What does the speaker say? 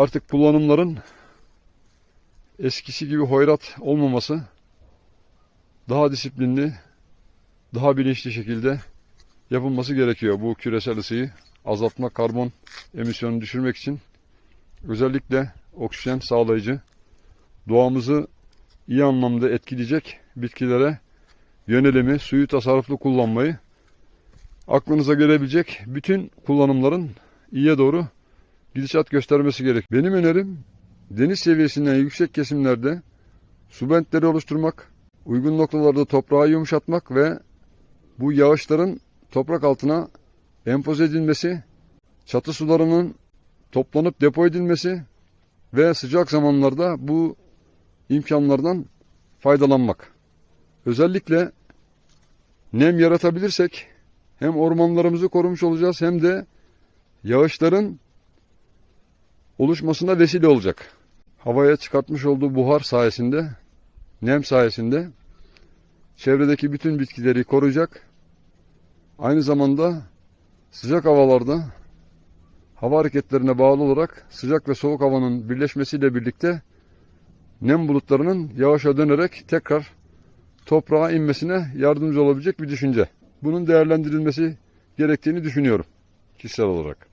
artık kullanımların eskisi gibi hoyrat olmaması, daha disiplinli, daha bilinçli şekilde yapılması gerekiyor. Bu küresel ısıyı azaltmak, karbon emisyonunu düşürmek için özellikle oksijen sağlayıcı, doğamızı iyi anlamda etkileyecek bitkilere yönelimi, suyu tasarruflu kullanmayı, aklınıza gelebilecek bütün kullanımların iyiye doğru gidişat göstermesi gerek. Benim önerim deniz seviyesinden yüksek kesimlerde su bentleri oluşturmak, uygun noktalarda toprağı yumuşatmak ve bu yağışların toprak altına empoze edilmesi, çatı sularının toplanıp depo edilmesi ve sıcak zamanlarda bu imkanlardan faydalanmak. Özellikle nem yaratabilirsek hem ormanlarımızı korumuş olacağız hem de yağışların oluşmasına vesile olacak. Havaya çıkartmış olduğu buhar sayesinde, nem sayesinde çevredeki bütün bitkileri koruyacak. Aynı zamanda sıcak havalarda hava hareketlerine bağlı olarak sıcak ve soğuk havanın birleşmesiyle birlikte nem bulutlarının yağışa dönerek tekrar toprağa inmesine yardımcı olabilecek bir düşünce. Bunun değerlendirilmesi gerektiğini düşünüyorum kişisel olarak.